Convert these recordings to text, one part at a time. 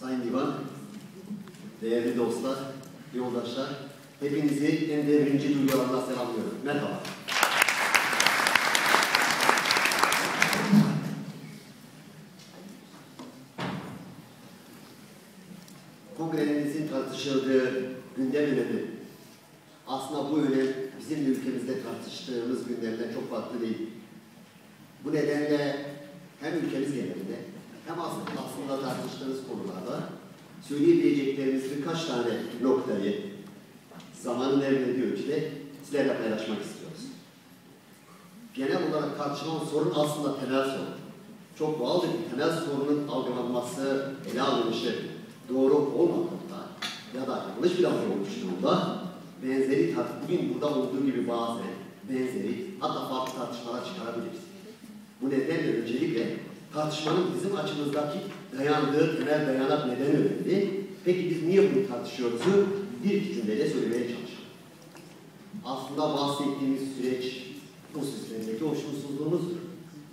Sayın Divan, değerli dostlar, yoldaşlar, hepinizi en devrimci duygularımla selamlıyorum. Merhaba. Kongremizin tartışıldığı gündem önemi aslında bu önem bizim ülkemizde tartıştığımız gündemden çok farklı değil. Bu nedenle hem ülkemiz genelinde hem aslında, tartıştığımız konularda söyleyebileceklerimiz birkaç tane noktayı zamanın evlediği ölçüde sizlerle paylaşmak istiyoruz. Genel olarak tartışılan sorun aslında temel sorun. Çok doğaldır ki temel sorunun algılanması, ele alınışı doğru olmadığında ya da yanlış bir algı oluştuğunda benzeri bugün burada olduğu gibi bazen benzeri hatta farklı tartışmalar çıkarabiliriz. Bu nedenle öncelikle tartışmanın bizim açımızdaki dayandığı temel dayanak neden önemli. Peki biz niye bunu tartışıyoruz? Bir iki cümleyle söylemeye çalışalım. Aslında bahsettiğimiz süreç bu sistemdeki hoşnutsuzluğumuzdur.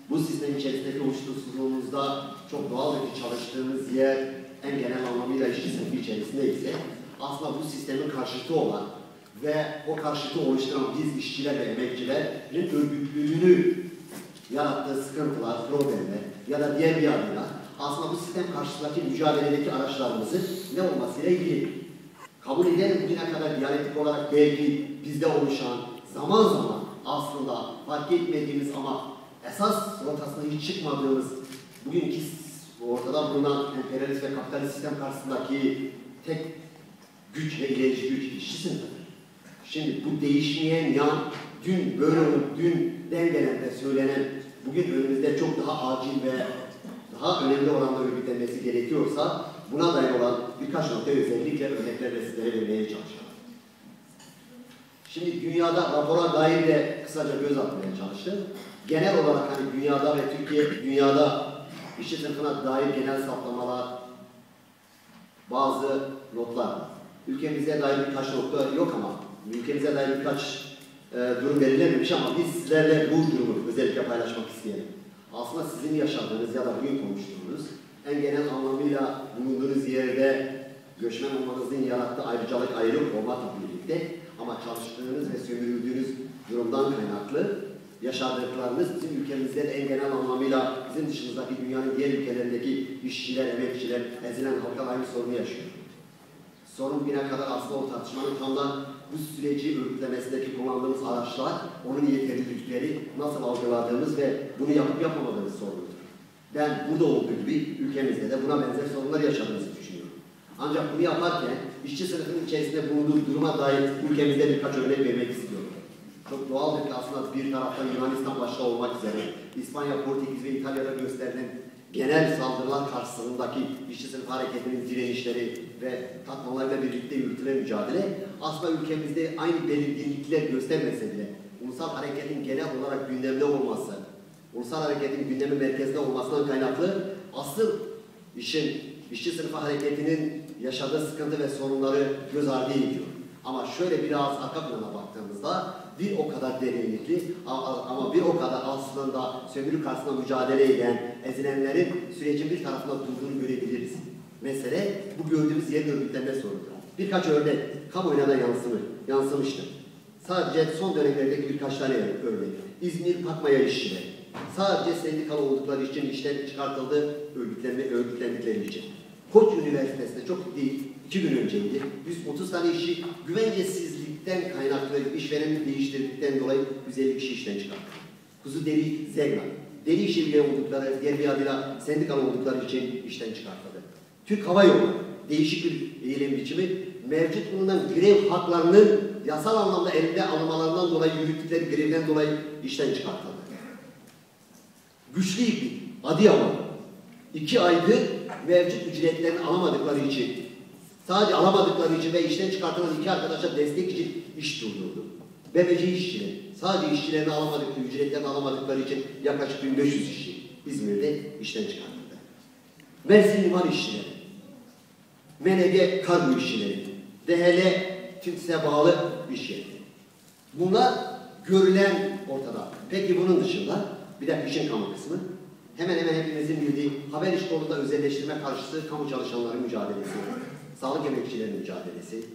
Bu sistem içerisindeki hoşnutsuzluğumuzda çok doğaldır ki çalıştığımız yer en genel anlamıyla işçi sınıfı içerisinde ise aslında bu sistemin karşıtı olan ve o karşıtı oluşturan biz işçiler ve emekçilerin örgütlülüğünü yarattığı sıkıntılar, problemler ya da diğer bir adıyla aslında bu sistem karşısındaki mücadeledeki araçlarımızın ne olmasıyla ilgili. Kabul edelim bugüne kadar diyalektik olarak belki bizde oluşan zaman zaman aslında fark etmediğimiz ama esas rotasına hiç çıkmadığımız bugünkü ortada bulunan emperyalist ve kapitalist sistem karşısındaki tek güç ve ilerici güç işçi. Şimdi bu değişmeyen yan dün böyle olup dün dengelende söylenen bugün önümüzde çok daha acil ve daha önemli oranda örgütlenmesi gerekiyorsa buna dair olan birkaç nokta özellikle örneklerle sizlere vermeye çalışacağım. Şimdi dünyada rapora dair de kısaca göz atmaya çalıştım. Genel olarak hani dünyada ve Türkiye dünyada işçi sınıfına dair genel saptamalar, bazı notlar. Ülkemize dair birkaç nokta yok ama ülkemize dair birkaç e, durum belirlenmemiş ama biz sizlerle bu durumu özellikle paylaşmak isteyelim. Aslında sizin yaşadığınız ya da bugün konuştuğunuz en genel anlamıyla bulunduğunuz yerde göçmen olmanızın yarattığı ayrıcalık ayrılık olmakla birlikte ama çalıştığınız ve sömürüldüğünüz durumdan kaynaklı yaşadıklarınız bizim ülkemizde en genel anlamıyla bizim dışımızdaki dünyanın diğer ülkelerindeki işçiler, emekçiler, ezilen halklar aynı sorunu yaşıyor. Sorun bugüne kadar aslında o tartışmanın tam da bu süreci örgütlemesindeki kullandığımız araçlar, onun yeterlilikleri nasıl algıladığımız ve bunu yapıp yapamadığımız sorunudur. Ben burada olduğu gibi ülkemizde de buna benzer sorunlar yaşadığımızı düşünüyorum. Ancak bunu yaparken işçi sınıfının içerisinde bulunduğu duruma dair ülkemizde birkaç örnek vermek istiyorum. Çok doğaldır ki aslında bir taraftan Yunanistan başta olmak üzere İspanya, Portekiz ve İtalya'da gösterilen genel saldırılar karşısındaki işçi sınıf hareketinin direnişleri ve tatmalarıyla birlikte yürütülen mücadele aslında ülkemizde aynı belirginlikler göstermese bile ulusal hareketin genel olarak gündemde olması, ulusal hareketin gündemi merkezde olmasından kaynaklı asıl işin işçi sınıfı hareketinin yaşadığı sıkıntı ve sorunları göz ardı ediyor. Ama şöyle biraz arka plana baktığımızda bir o kadar derinlikli ama bir o kadar aslında sömürü karşısında mücadele eden ezilenlerin sürecin bir tarafında durduğunu görebiliriz. Mesele bu gördüğümüz yerin örgütlenme sorunudur. Birkaç örnek kamuoyuna da yansımış, yansımıştır. Sadece son dönemlerdeki birkaç tane örnek. İzmir Pakmaya işçileri. Sadece sendikalı oldukları için işten çıkartıldı, örgütlenme, örgütlendikleri için. Koç Üniversitesi'nde çok değil, iki gün önceydi. 130 tane işçi güvencesizlikten kaynaklı işvereni değiştirdikten dolayı 150 kişi işten çıkarttı. Kuzu Deri Zegna. Deri işçiliği oldukları, diğer bir adıyla sendikalı oldukları için işten çıkartıldı. Türk Hava Yolu değişik bir eylem biçimi mevcut bulunan grev haklarının yasal anlamda elinde alınmalarından dolayı yürüttükleri grevden dolayı işten çıkartıldı. Güçlü iplik, Adıyaman. iki aydır mevcut ücretlerini alamadıkları için sadece alamadıkları için ve işten çıkartılan iki arkadaşa destek için iş durdurdu. BBC işçileri sadece işçilerini alamadıkları, ücretlerini alamadıkları için yaklaşık 1500 işçi İzmir'de işten çıkartıldı. Mersin Liman işçileri, MNG kargo işçileri, DHL TÜTS'e bağlı iş yeri. Bunlar görülen ortada. Peki bunun dışında bir de işin kamu kısmı. hemen hemen hepimizin bildiği haber iş kolunda özelleştirme karşıtı kamu çalışanları mücadelesi, sağlık emekçilerinin mücadelesi,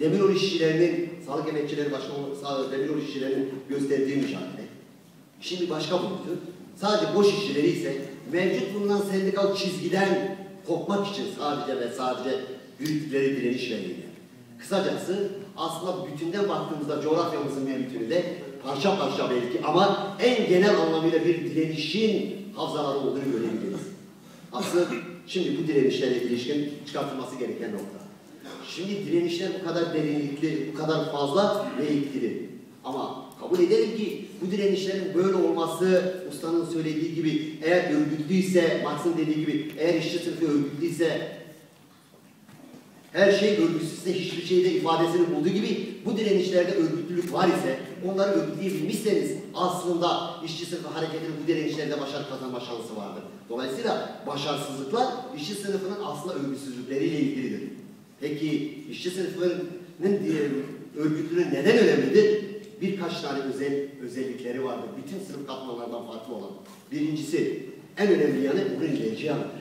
demiryolu işçilerinin, sağlık emekçileri başta sağ- demiryolu işçilerinin gösterdiği mücadele. Şimdi başka boyutu, sadece boş işçileri ise mevcut bulunan sendikal çizgiden kopmak için sadece ve sadece yürüttükleri direniş ve eylem. Kısacası aslında bütünden baktığımızda coğrafyamızın bütünü de parça parça belki ama en genel anlamıyla bir direnişin havzaları olduğunu görebiliriz. Aslında şimdi bu direnişlerle ilişkin çıkartılması gereken nokta. Şimdi direnişler bu kadar derinlikli, bu kadar fazla ve etkili. Ama kabul edelim ki bu direnişlerin böyle olması ustanın söylediği gibi eğer örgütlüyse, Marx'ın dediği gibi eğer işçi sınıfı örgütlüyse her şey örgütsüzse hiçbir şeyde ifadesini bulduğu gibi bu direnişlerde örgütlülük var ise onları örgütleyebilmişseniz aslında işçi sınıfı hareketinin bu direnişlerde başarı kazanma şansı vardır. Dolayısıyla başarısızlıklar işçi sınıfının aslında örgütsüzlükleriyle ilgilidir. Peki işçi sınıfının diye örgütlülüğü neden önemlidir? Birkaç tane özel özellikleri vardır. Bütün sınıf katmanlarından farklı olan. Birincisi en önemli yanı onun ilerici yanıdır.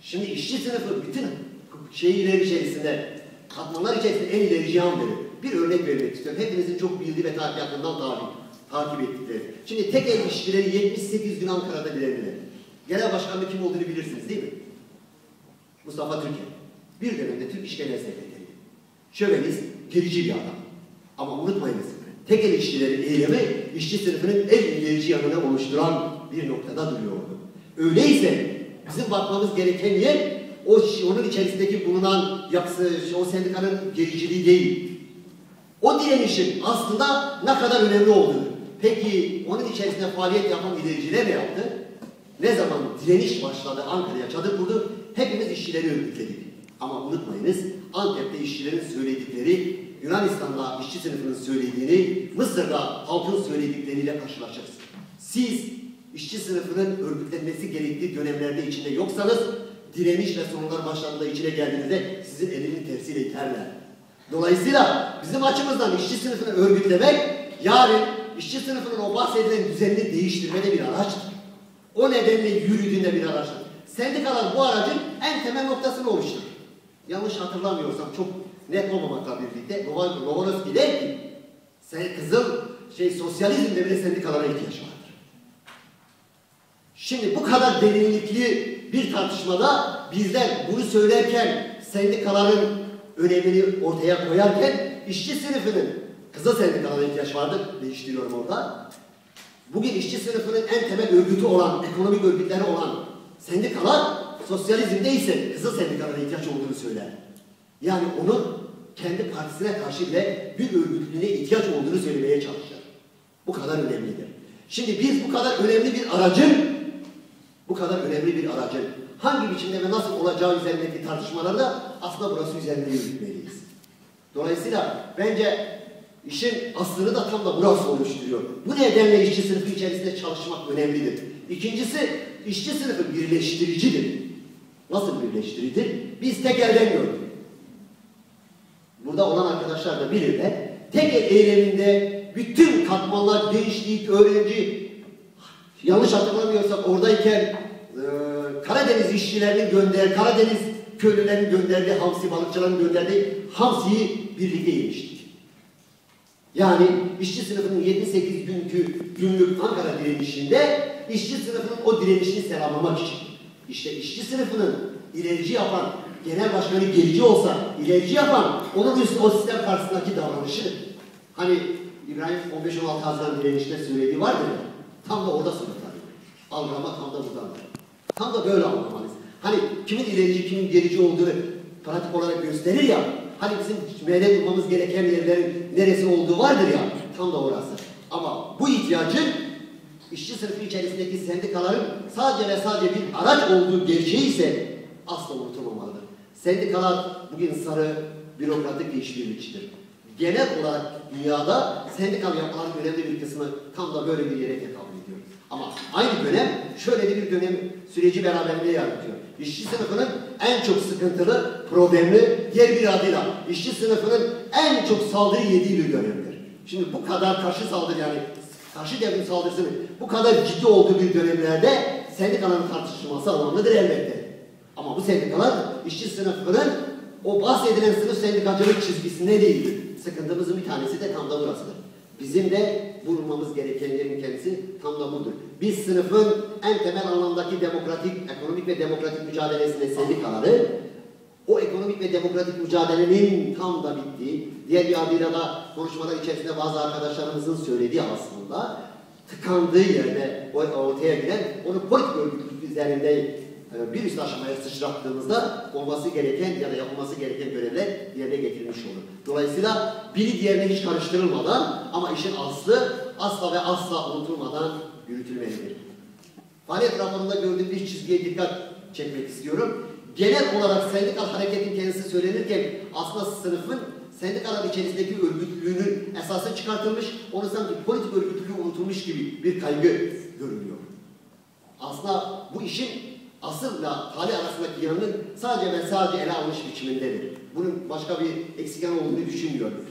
Şimdi işçi sınıfı bütün şeyler içerisinde, katmanlar içerisinde en ilerici yan. Bir örnek vermek istiyorum. Hepinizin çok bildiği ve takip yakından takip, takip ettikleri. Şimdi tek el işçileri 78 gün Ankara'da direndiler. Genel başkanlığı kim olduğunu bilirsiniz değil mi? Mustafa Türker. Bir dönemde Türk İş Genel Sekreteriydi. Şövenist, gerici bir adam. Ama unutmayınız, tek el işçilerin eylemi işçi sınıfının en ilerici yanına oluşturan bir noktada duruyordu. Öyleyse bizim bakmamız gereken yer o onun içerisindeki bulunan yapısı, o sendikanın gericiliği değil. O direnişin aslında ne kadar önemli olduğunu. Peki onun içerisinde faaliyet yapan ilericiler ne yaptı? Ne zaman direniş başladı Ankara'ya çadır kurdu, hepimiz işçileri örgütledik. Ama unutmayınız Antep'te işçilerin söyledikleri Yunanistan'da işçi sınıfının söylediğini, Mısır'da halkın söyledikleriyle karşılaşırız. Siz işçi sınıfının örgütlenmesi gerektiği dönemlerde içinde yoksanız direniş ve sorunlar başladığında içine geldiğinizde sizin elinin tersiyle iterler. Dolayısıyla bizim açımızdan işçi sınıfını örgütlemek yarın işçi sınıfının o bahsedilen düzenini değiştirmede bir araçtır. O nedenle yürüdüğünde bir araçtır. Sendikalar bu aracın en temel noktasını oluşturur. Yanlış hatırlamıyorsam çok net olmamakla birlikte Lobanovski der ki sen kızıl şey sosyalizmde bile sendikalara ihtiyaç vardır. Şimdi bu kadar derinlikli bir tartışmada bizler bunu söylerken sendikaların önemini ortaya koyarken işçi sınıfının kızıl sendikalara ihtiyaç vardır. Değiştiriyorum orada. Bugün işçi sınıfının en temel örgütü olan, ekonomik örgütleri olan sendikalar sosyalizmde ise kızıl sendikalara ihtiyaç olduğunu söyler. Yani onun kendi partisine karşı bile bir örgütlülüğüne ihtiyaç olduğunu söylemeye çalışır. Bu kadar önemlidir. Şimdi biz bu kadar önemli bir aracın bu kadar önemli bir aracın hangi biçimde ve nasıl olacağı üzerindeki tartışmalarda aslında burası üzerinde yürütmeliyiz. Dolayısıyla bence işin aslını da tam da burası oluşturuyor. Bu nedenle işçi sınıfı içerisinde çalışmak önemlidir. İkincisi işçi sınıfı birleştiricidir. Nasıl birleştiricidir? Biz tek elden gördük. Burada olan arkadaşlar da bilirler. Tek el eyleminde bütün katmanlar, gençlik, öğrenci, yanlış hatırlamıyorsam oradayken e, Karadeniz işçilerinin gönder, Karadeniz köylülerinin gönderdiği hamsi, balıkçıların gönderdiği hamsiyi birlikte yemiştik. Yani işçi sınıfının 78 günkü günlük Ankara direnişinde işçi sınıfının o direnişini selamlamak için. İşte işçi sınıfının ilerici yapan, genel başkanı gerici olsa ilerici yapan onun üst o sistem karşısındaki davranışı. Hani İbrahim 15-16 Haziran direnişte söylediği vardır ya, tam da orada sınıflar. Algılama tam da buradandır. Tam da böyle anlamalıyız. Hani kimin ilerici, kimin gerici olduğunu pratik olarak gösterir ya, hani bizim medet bulmamız gereken yerlerin neresi olduğu vardır ya, tam da orası. Ama bu ihtiyacın işçi sınıfı içerisindeki sendikaların sadece ve sadece bir araç olduğu gerçeği ise asla unutulmamalıdır. Sendikalar bugün sarı bürokratik bir işbirlikçidir. Genel olarak dünyada sendikal yapıların önemli bir kısmı tam da böyle bir yere ediyor. Ama aynı dönem şöyle de bir dönem süreci beraberinde yaratıyor. İşçi sınıfının en çok sıkıntılı, problemli, diğer bir adıyla işçi sınıfının en çok saldırı yediği bir dönemdir. Şimdi bu kadar karşı saldırı yani karşı devrim saldırısının bu kadar ciddi olduğu bir dönemlerde sendikaların tartışılması alanıdır elbette. Ama bu sendikalar işçi sınıfının o bahsedilen sınıf sendikacılık çizgisinde değildir. Sıkıntımızın bir tanesi de tam da burasıdır. Bizim de bulunmamız gereken yerin kendisi tam da budur. Biz sınıfın en temel anlamdaki demokratik, ekonomik ve demokratik mücadelesinde sendikaları, o ekonomik ve demokratik mücadelenin tam da bittiği, diğer bir adıyla da konuşmalar içerisinde bazı arkadaşlarımızın söylediği aslında tıkandığı yerde ortaya gelen onu politik örgütlülük üzerinde bir üst aşamaya sıçrattığımızda olması gereken ya da yapılması gereken görevler yerine getirilmiş olur. Dolayısıyla biri diğerine hiç karıştırılmadan ama işin aslı asla ve asla unutulmadan yürütülmelidir. Faaliyet raporunda gördüğüm bir çizgiye dikkat çekmek istiyorum. Genel olarak sendikal hareketin kendisi söylenirken aslında sınıfın sendikalar içerisindeki örgütlülüğünün esası çıkartılmış, onu sanki politik örgütlülüğü unutulmuş gibi bir kaygı görülüyor. Aslında bu işin asılla hali arasındaki yanının sadece ve sadece ele almış biçimindedir. Bunun başka bir eksik yan olduğunu düşünmüyorum.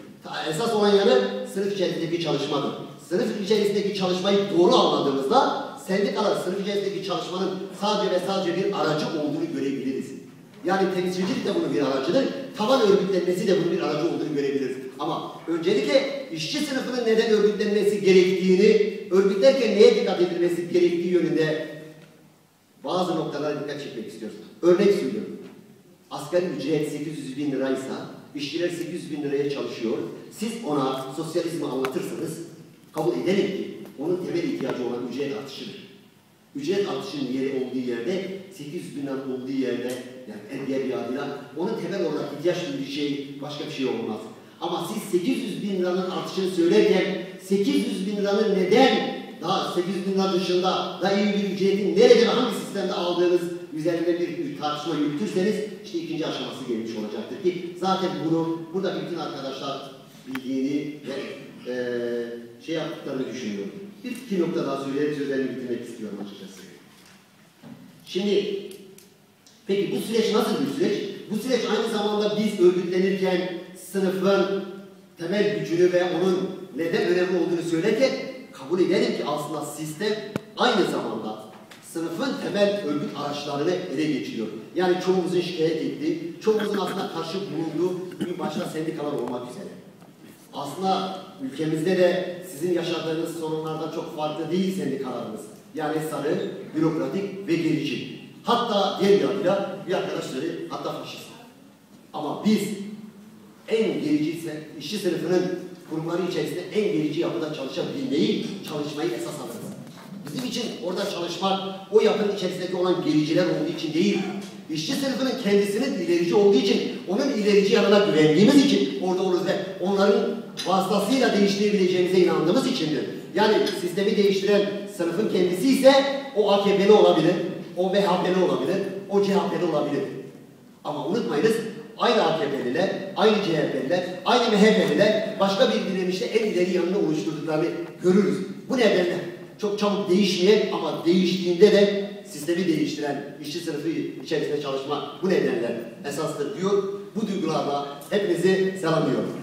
Esas olan yanı sınıf içerisindeki çalışmadır. Sınıf içerisindeki çalışmayı doğru anladığımızda sendikalar sınıf içerisindeki çalışmanın sadece ve sadece bir aracı olduğunu görebiliriz. Yani temsilcilik de bunun bir aracıdır. Taban örgütlenmesi de bunun bir aracı olduğunu görebiliriz. Ama öncelikle işçi sınıfının neden örgütlenmesi gerektiğini, örgütlerken neye dikkat edilmesi gerektiği yönünde bazı noktalara dikkat çekmek istiyoruz. Örnek söylüyorum. Asgari ücret 800 bin liraysa, işçiler 800 bin liraya çalışıyor. Siz ona sosyalizmi anlatırsanız kabul ederek ki onun temel ihtiyacı olan ücret artışıdır. Ücret artışının yeri olduğu yerde, 800 bin lira olduğu yerde, yani en diğer bir adıyla, onun temel olarak ihtiyaç duyduğu şey başka bir şey olmaz. Ama siz 800 bin liranın artışını söylerken, 800 bin liranın neden daha 800 bin lira dışında daha iyi bir ücretin nerede hangi sistemde aldığınız üzerinde bir tartışma yürütürseniz işte ikinci aşaması gelmiş olacaktır ki zaten bunu burada bütün arkadaşlar bildiğini ve e, şey yaptıklarını düşünüyorum. Bir iki nokta daha söyleyerek sözlerimi bitirmek istiyorum açıkçası. Şimdi peki bu süreç nasıl bir süreç? Bu süreç aynı zamanda biz örgütlenirken sınıfın temel gücünü ve onun neden önemli olduğunu söylerken kabul edelim ki aslında sistem aynı zamanda sınıfın temel örgüt araçlarını ele geçiriyor. Yani çoğumuzun şikayet ettiği, çoğumuzun aslında karşı bulunduğu bir başta sendikalar olmak üzere. Aslında ülkemizde de sizin yaşadığınız sorunlardan çok farklı değil sendikalarımız. Yani sarı, bürokratik ve gerici. Hatta diğer bir adıyla bir arkadaş söyledi, hatta faşist. Ama biz en gerici işçi sınıfının kurumları içerisinde en gerici yapıda çalışabilmeyi, çalışmayı esas alırız. Bizim için orada çalışmak o yapının içerisindeki olan gericiler olduğu için değil, işçi sınıfının kendisinin ilerici olduğu için, onun ilerici yanına güvendiğimiz için orada oluruz ve onların vasıtasıyla değiştirebileceğimize inandığımız içindir. Yani sistemi değiştiren sınıfın kendisi ise o AKP'li olabilir, o MHP'li olabilir, o CHP'li olabilir. Ama unutmayınız aynı AKP'liler, aynı CHP'liler, aynı MHP'liler başka bir direnişte en ileri yanını oluşturduklarını görürüz. Bu nedenle çok çabuk değişmeyen ama değiştiğinde de sistemi değiştiren işçi sınıfı içerisinde çalışma bu nedenle esastır diyor. Bu duygularla hepinizi selamlıyorum.